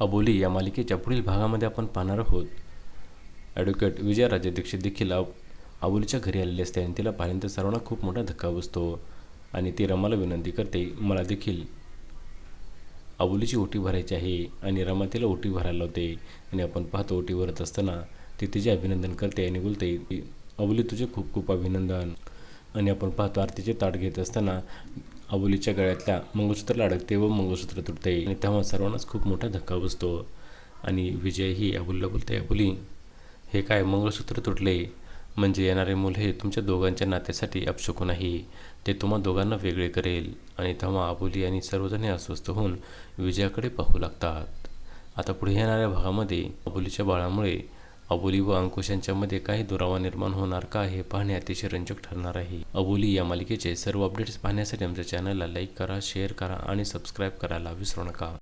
अबोली या मालिकेच्या पुढील भागामध्ये आपण पाहणार आहोत. ॲडव्होकेट विजयराजे दीक्षित देखील अब अबोलीच्या घरी आलेली असते आणि तिला पाहिल्यानंतर सर्वांना खूप मोठा धक्का बसतो आणि ती रमाला विनंती करते मला देखील अबोलीची ओटी भरायची आहे आणि रमा तिला ओटी भरायला होते आणि आपण पाहतो ओटी भरत असताना ती तिचे अभिनंदन करते आणि बोलते अबोली तुझे खूप खूप अभिनंदन. आणि आपण पाहतो आरतीचे ताट घेत असताना अबोलीच्या गळ्यातल्या मंगळसूत्राला अडकते व मंगळसूत्र तुटते. आणि तेव्हा सर्वांनाच खूप मोठा धक्का बसतो. आणि विजय ही अबोलीला बोलते अबोली हे काय मंगळसूत्र तुटले? म्हणजे येणारे मूल हे तुमच्या दोघांच्या नात्यासाठी अपशकून आहे. ते तुम्हा दोघांना वेगळे करेल. आणि तेव्हा अबोली आणि सर्वजणे अस्वस्थ होऊन विजयाकडे पाहू लागतात. आता पुढे येणाऱ्या भागामध्ये अबोलीच्या बाळामुळे अबोली व अंकुश यांच्यामध्ये काही दुरावा निर्माण होणार का हे पाहणे अतिशय रंजक ठरणार आहे. अबोली या मालिकेचे सर्व अपडेट्स पाहण्यासाठी आमच्या चॅनलला लाईक करा शेअर करा आणि सबस्क्राईब करायला विसरू नका.